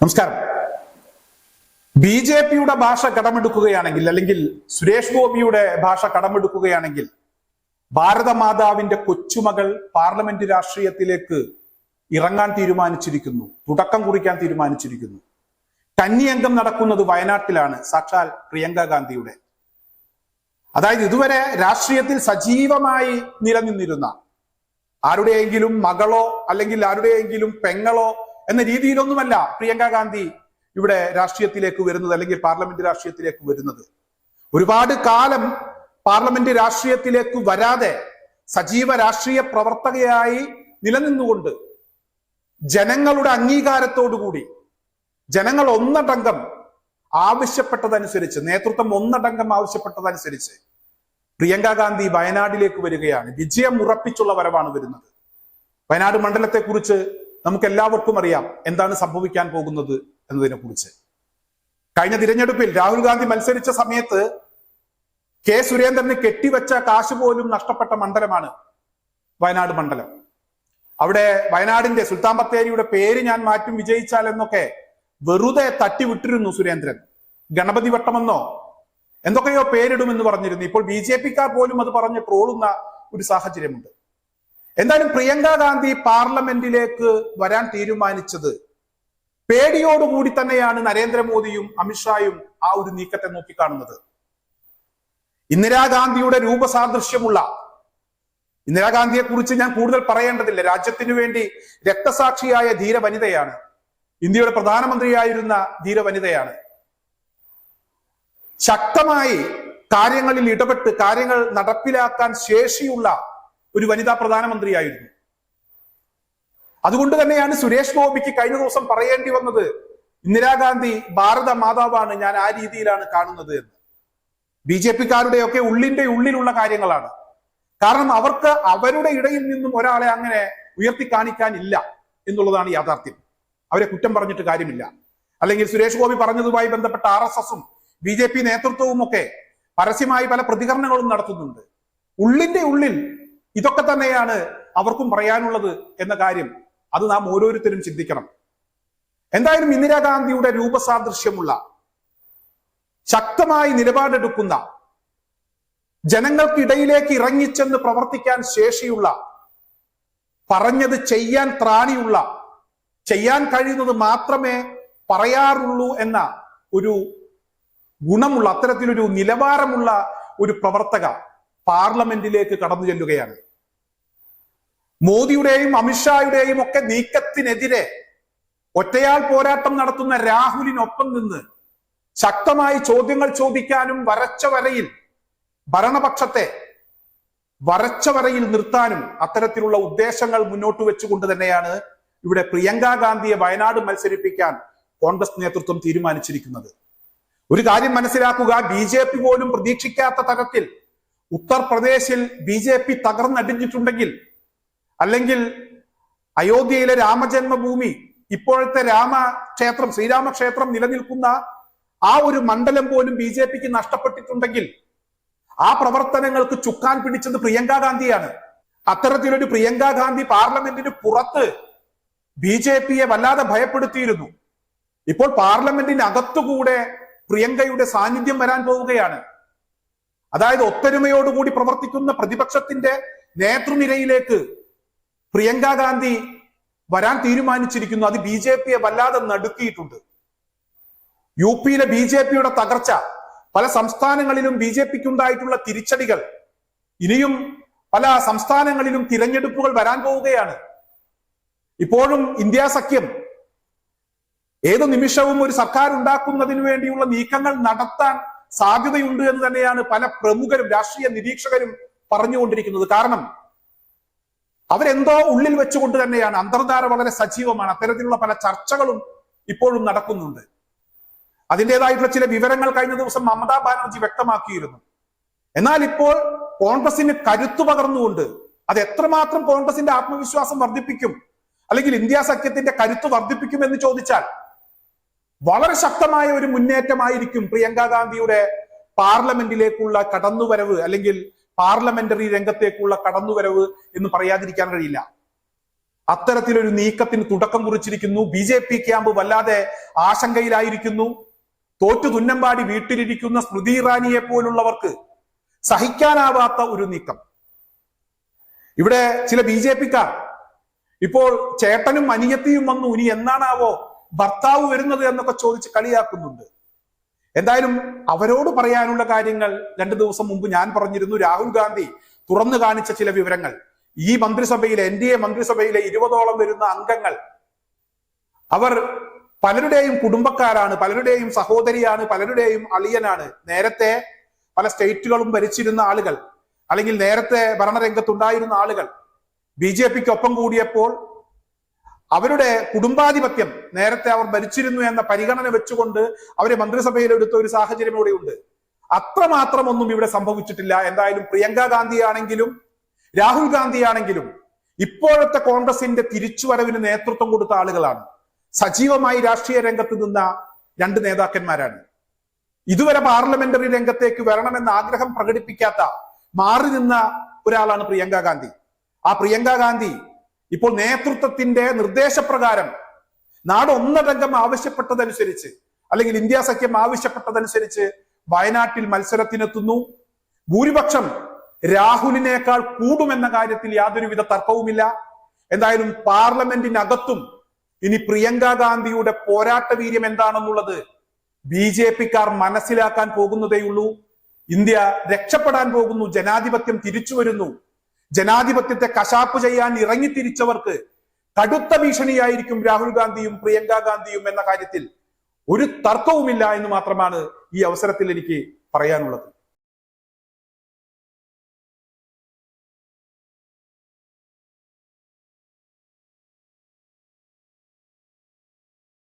നമസ്കാരം. B J പിയുടെ ഭാഷ കടമെടുക്കുകയാണെങ്കിൽ അല്ലെങ്കിൽ സുരേഷ് ഗോപിയുടെ ഭാഷ കടമെടുക്കുകയാണെങ്കിൽ ഭാരതമാതാവിന്റെ കൊച്ചുമകൾ പാർലമെന്റ് രാഷ്ട്രീയത്തിലേക്ക് ഇറങ്ങാൻ തീരുമാനിച്ചിരിക്കുന്നു. തുടക്കം കുറിക്കാൻ തീരുമാനിച്ചിരിക്കുന്നു. കന്നിയംഗം നടക്കുന്നത് വയനാട്ടിലാണ് സാക്ഷാൽ പ്രിയങ്ക ഗാന്ധിയുടെ. അതായത് ഇതുവരെ രാഷ്ട്രീയത്തിൽ സജീവമായി നിലനിന്നിരുന്ന ആരുടെയെങ്കിലും മകളോ അല്ലെങ്കിൽ ആരുടെയെങ്കിലും പെങ്ങളോ എന്ന രീതിയിലൊന്നുമല്ല പ്രിയങ്ക ഗാന്ധി ഇവിടെ രാഷ്ട്രീയത്തിലേക്ക് വരുന്നത് അല്ലെങ്കിൽ പാർലമെന്റ് രാഷ്ട്രീയത്തിലേക്ക് വരുന്നത്. ഒരുപാട് കാലം പാർലമെന്റ് രാഷ്ട്രീയത്തിലേക്ക് വരാതെ സജീവ രാഷ്ട്രീയ പ്രവർത്തകയായി നിലനിന്നുകൊണ്ട് ജനങ്ങളുടെ അംഗീകാരത്തോടുകൂടി ജനങ്ങൾ ഒന്നടങ്കം ആവശ്യപ്പെട്ടതനുസരിച്ച് നേതൃത്വം ഒന്നടങ്കം ആവശ്യപ്പെട്ടതനുസരിച്ച് പ്രിയങ്ക ഗാന്ധി വയനാട്ടിലേക്ക് വരികയാണ്. വിജയം ഉറപ്പിച്ചുള്ള വരവാണ് വരുന്നത്. വയനാട് മണ്ഡലത്തെ കുറിച്ച് നമുക്ക് എല്ലാവർക്കും അറിയാം എന്താണ് സംഭവിക്കാൻ പോകുന്നത് എന്നതിനെ കുറിച്ച് കഴിഞ്ഞ തിരഞ്ഞെടുപ്പിൽ രാഹുൽ ഗാന്ധി മത്സരിച്ച സമയത്ത് കെ സുരേന്ദ്രന് കെട്ടിവെച്ച കാശ് പോലും നഷ്ടപ്പെട്ട മണ്ഡലമാണ് വയനാട് മണ്ഡലം. അവിടെ വയനാടിന്റെ സുൽത്താൻ ബത്തേരിയുടെ പേര് ഞാൻ മാറ്റും വിജയിച്ചാൽ എന്നൊക്കെ വെറുതെ തട്ടിവിട്ടിരുന്നു സുരേന്ദ്രൻ. ഗണപതി വട്ടമെന്നോ? എന്തൊക്കെയോ പേരിടുമെന്ന് പറഞ്ഞിരുന്നു. ഇപ്പോൾ ബി ജെ പിക്കാർ പോലും അത് പറഞ്ഞ് ട്രോളുന്ന ഒരു സാഹചര്യമുണ്ട്. എന്തായാലും പ്രിയങ്ക ഗാന്ധി പാർലമെന്റിലേക്ക് വരാൻ തീരുമാനിച്ചത്? പേടിയോടുകൂടി തന്നെയാണ് നരേന്ദ്രമോദിയും അമിത്ഷായും ആ ഒരു നീക്കത്തെ നോക്കിക്കാണുന്നത്. ഇന്ദിരാഗാന്ധിയുടെ രൂപസാദൃശ്യമുള്ള ഇന്ദിരാഗാന്ധിയെ കുറിച്ച് ഞാൻ കൂടുതൽ പറയേണ്ടതില്ല. രാജ്യത്തിനു വേണ്ടി രക്തസാക്ഷിയായ ധീര വനിതയാണ് ഇന്ത്യയുടെ പ്രധാനമന്ത്രിയായിരുന്ന ധീര വനിതയാണ് ശക്തമായി കാര്യങ്ങളിൽ ഇടപെട്ട് കാര്യങ്ങൾ നടപ്പിലാക്കാൻ ശേഷിയുള്ള ഒരു വനിതാ പ്രധാനമന്ത്രിയായിരുന്നു. അതുകൊണ്ട് തന്നെയാണ് സുരേഷ് ഗോപിക്ക് കഴിഞ്ഞ ദിവസം പറയേണ്ടി വന്നത് ഇന്ദിരാഗാന്ധി ഭാരത മാതാവാണ് ഞാൻ ആ രീതിയിലാണ് കാണുന്നത് എന്ന്. ബി ജെ പിക്കാരുടെയൊക്കെ ഉള്ളിന്റെ ഉള്ളിലുള്ള കാര്യങ്ങളാണ്. കാരണം അവർക്ക് അവരുടെ ഇടയിൽ നിന്നും ഒരാളെ അങ്ങനെ ഉയർത്തി കാണിക്കാനില്ല എന്നുള്ളതാണ് യാഥാർത്ഥ്യം. അവരെ കുറ്റം പറഞ്ഞിട്ട് കാര്യമില്ല. അല്ലെങ്കിൽ സുരേഷ് ഗോപി പറഞ്ഞതുമായി ബന്ധപ്പെട്ട ആർ എസ് എസും ബി ജെ പി നേതൃത്വവും ഒക്കെ പരസ്യമായി പല പ്രതികരണങ്ങളും നടത്തുന്നുണ്ട്. ഉള്ളിന്റെ ഉള്ളിൽ ഇതൊക്കെ തന്നെയാണ് അവർക്കും പറയാനുള്ളത് എന്ന കാര്യം അത് നാം ഓരോരുത്തരും ചിന്തിക്കണം. എന്തായാലും ഇന്ദിരാഗാന്ധിയുടെ രൂപസാദൃശ്യമുള്ള ശക്തമായി നിലപാടെടുക്കുന്ന ജനങ്ങൾക്കിടയിലേക്ക് ഇറങ്ങിച്ചെന്ന് പ്രവർത്തിക്കാൻ ശേഷിയുള്ള പറഞ്ഞത് ചെയ്യാൻ ത്രാണിയുള്ള ചെയ്യാൻ കഴിയുന്നത് മാത്രമേ പറയാറുള്ളൂ എന്ന ഒരു ഗുണമുള്ള അത്തരത്തിലൊരു നിലവാരമുള്ള ഒരു പ്രവർത്തക പാർലമെന്റിലേക്ക് കടന്നു ചെല്ലുകയാണ്. മോദിയുടെയും അമിത്ഷായുടെയും ഒക്കെ നീക്കത്തിനെതിരെ ഒറ്റയാൾ പോരാട്ടം നടത്തുന്ന രാഹുലിനൊപ്പം നിന്ന് ശക്തമായി ചോദ്യങ്ങൾ ചോദിക്കാനും വരച്ച വരയിൽ ഭരണപക്ഷത്തെ വരച്ച വരയിൽ നിർത്താനും അത്തരത്തിലുള്ള ഉദ്ദേശങ്ങൾ മുന്നോട്ട് വെച്ചുകൊണ്ട് തന്നെയാണ് ഇവിടെ പ്രിയങ്ക ഗാന്ധിയെ വയനാട് മത്സരിപ്പിക്കാൻ കോൺഗ്രസ് നേതൃത്വം തീരുമാനിച്ചിരിക്കുന്നത്. ഒരു കാര്യം മനസ്സിലാക്കുക ബി പോലും പ്രതീക്ഷിക്കാത്ത തരത്തിൽ ഉത്തർപ്രദേശിൽ ബി ജെ പി തകർന്നടിഞ്ഞിട്ടുണ്ടെങ്കിൽ അല്ലെങ്കിൽ അയോധ്യയിലെ രാമജന്മഭൂമി ഇപ്പോഴത്തെ രാമക്ഷേത്രം ശ്രീരാമക്ഷേത്രം നിലനിൽക്കുന്ന ആ ഒരു മണ്ഡലം പോലും ബി ജെ പിക്ക് നഷ്ടപ്പെട്ടിട്ടുണ്ടെങ്കിൽ ആ പ്രവർത്തനങ്ങൾക്ക് ചുക്കാൻ പിടിച്ചത് പ്രിയങ്ക ഗാന്ധിയാണ്. അത്തരത്തിലൊരു പ്രിയങ്ക ഗാന്ധി പാർലമെന്റിന് പുറത്ത് ബി ജെ പിയെ വല്ലാതെ ഭയപ്പെടുത്തിയിരുന്നു. ഇപ്പോൾ പാർലമെന്റിന് അകത്തുകൂടെ പ്രിയങ്കയുടെ സാന്നിധ്യം വരാൻ പോവുകയാണ്. അതായത് ഒത്തൊരുമയോടുകൂടി പ്രവർത്തിക്കുന്ന പ്രതിപക്ഷത്തിന്റെ നേതൃനിരയിലേക്ക് പ്രിയങ്ക ഗാന്ധി വരാൻ തീരുമാനിച്ചിരിക്കുന്നു. അത് ബി ജെ പിയെ വല്ലാതെ നടുക്കിയിട്ടുണ്ട്. യു പിയിലെ ബി ജെ പിയുടെ തകർച്ച പല സംസ്ഥാനങ്ങളിലും ബി ജെ പിക്ക് ഉണ്ടായിട്ടുള്ള തിരിച്ചടികൾ ഇനിയും പല സംസ്ഥാനങ്ങളിലും തിരഞ്ഞെടുപ്പുകൾ വരാൻ പോവുകയാണ്. ഇപ്പോഴും ഇന്ത്യ സഖ്യം ഏതു നിമിഷവും ഒരു സർക്കാർ ഉണ്ടാക്കുന്നതിന് വേണ്ടിയുള്ള നീക്കങ്ങൾ നടത്താൻ സാധ്യതയുണ്ട് എന്ന് തന്നെയാണ് പല പ്രമുഖരും രാഷ്ട്രീയ നിരീക്ഷകരും പറഞ്ഞുകൊണ്ടിരിക്കുന്നത്. കാരണം അവരെന്തോ ഉള്ളിൽ വെച്ചുകൊണ്ട് തന്നെയാണ് അന്തർധാര വളരെ സജീവമാണ്. അത്തരത്തിലുള്ള പല ചർച്ചകളും ഇപ്പോഴും നടക്കുന്നുണ്ട്. അതിന്റെതായിട്ടുള്ള ചില വിവരങ്ങൾ കഴിഞ്ഞ ദിവസം മമതാ ബാനർജി വ്യക്തമാക്കിയിരുന്നു. എന്നാൽ ഇപ്പോൾ കോൺഗ്രസിന് കരുത്തു പകർന്നുകൊണ്ട് അത് എത്രമാത്രം കോൺഗ്രസിന്റെ ആത്മവിശ്വാസം വർദ്ധിപ്പിക്കും അല്ലെങ്കിൽ ഇന്ത്യ സഖ്യത്തിന്റെ കരുത്ത് വർദ്ധിപ്പിക്കും എന്ന് ചോദിച്ചാൽ വളരെ ശക്തമായ ഒരു മുന്നേറ്റമായിരിക്കും പ്രിയങ്ക ഗാന്ധിയുടെ പാർലമെന്റിലേക്കുള്ള കടന്നുവരവ് അല്ലെങ്കിൽ പാർലമെന്ററി രംഗത്തേക്കുള്ള കടന്നുവരവ് എന്ന് പറയാതിരിക്കാൻ കഴിയില്ല. അത്തരത്തിലൊരു നീക്കത്തിന് തുടക്കം കുറിച്ചിരിക്കുന്നു. ബി ജെ പി ക്യാമ്പ് വല്ലാതെ ആശങ്കയിലായിരിക്കുന്നു. തോറ്റു തുന്നമ്പാടി വീട്ടിലിരിക്കുന്ന സ്മൃതി ഇറാനിയെ പോലുള്ളവർക്ക് സഹിക്കാനാവാത്ത ഒരു നീക്കം. ഇവിടെ ചില ബി ജെ പിക്കാർ ഇപ്പോൾ ചേട്ടനും അനിയത്തിയും വന്നു. ഇനി എന്നാണാവോ? ഭർത്താവ് വരുന്നത് എന്നൊക്കെ ചോദിച്ച് കളിയാക്കുന്നുണ്ട്. എന്തായാലും അവരോട് പറയാനുള്ള കാര്യങ്ങൾ രണ്ടു ദിവസം മുമ്പ് ഞാൻ പറഞ്ഞിരുന്നു. രാഹുൽ ഗാന്ധി തുറന്നു കാണിച്ച ചില വിവരങ്ങൾ. ഈ മന്ത്രിസഭയിലെ എൻ ഡി എ മന്ത്രിസഭയിലെ ഇരുപതോളം വരുന്ന അംഗങ്ങൾ. അവർ പലരുടെയും കുടുംബക്കാരാണ് പലരുടെയും സഹോദരിയാണ് പലരുടെയും അളിയനാണ്. നേരത്തെ പല സ്റ്റേറ്റുകളും ഭരിച്ചിരുന്ന ആളുകൾ അല്ലെങ്കിൽ നേരത്തെ ഭരണരംഗത്തുണ്ടായിരുന്ന ആളുകൾ ബി ജെ പിക്ക് ഒപ്പം കൂടിയപ്പോൾ അവരുടെ കുടുംബാധിപത്യം നേരത്തെ അവർ ഭരിച്ചിരുന്നു എന്ന പരിഗണന വെച്ചുകൊണ്ട് അവരെ മന്ത്രിസഭയിൽ എടുത്ത ഒരു സാഹചര്യം ഇവിടെയുണ്ട്. അത്രമാത്രം ഒന്നും ഇവിടെ സംഭവിച്ചിട്ടില്ല. എന്തായാലും പ്രിയങ്ക ഗാന്ധി ആണെങ്കിലും രാഹുൽ ഗാന്ധി ആണെങ്കിലും ഇപ്പോഴത്തെ കോൺഗ്രസിന്റെ തിരിച്ചുവരവിന് നേതൃത്വം കൊടുത്ത ആളുകളാണ്. സജീവമായി രാഷ്ട്രീയ രംഗത്ത് നിന്ന രണ്ട് നേതാക്കന്മാരാണ്. ഇതുവരെ പാർലമെന്ററി രംഗത്തേക്ക് വരണമെന്ന ആഗ്രഹം പ്രകടിപ്പിക്കാത്ത മാറി നിന്ന ഒരാളാണ് പ്രിയങ്ക ഗാന്ധി. ആ പ്രിയങ്ക ഗാന്ധി ഇപ്പോൾ നേതൃത്വത്തിന്റെ നിർദ്ദേശപ്രകാരം നാട് ഒന്നടങ്കം ആവശ്യപ്പെട്ടതനുസരിച്ച് അല്ലെങ്കിൽ ഇന്ത്യ സഖ്യം ആവശ്യപ്പെട്ടതനുസരിച്ച് വയനാട്ടിൽ മത്സരത്തിനെത്തുന്നു. ഭൂരിപക്ഷം രാഹുലിനേക്കാൾ കൂടുമെന്ന കാര്യത്തിൽ യാതൊരുവിധ തർക്കവുമില്ല. എന്തായാലും പാർലമെന്റിനകത്തും ഇനി പ്രിയങ്ക ഗാന്ധിയുടെ പോരാട്ട വീര്യം എന്താണെന്നുള്ളത് ബി ജെ പിക്കാർ മനസ്സിലാക്കാൻ പോകുന്നതേയുള്ളൂ. ഇന്ത്യ രക്ഷപ്പെടാൻ പോകുന്നു. ജനാധിപത്യം തിരിച്ചു വരുന്നു ജനാധിപത്യത്തെ കശാപ്പ് ചെയ്യാൻ ഇറങ്ങിത്തിരിച്ചവർക്ക് കടുത്ത ഭീഷണിയായിരിക്കും രാഹുൽ ഗാന്ധിയും പ്രിയങ്ക ഗാന്ധിയും എന്ന കാര്യത്തിൽ ഒരു തർക്കവുമില്ല എന്ന് മാത്രമാണ് ഈ അവസരത്തിൽ എനിക്ക് പറയാനുള്ളത്.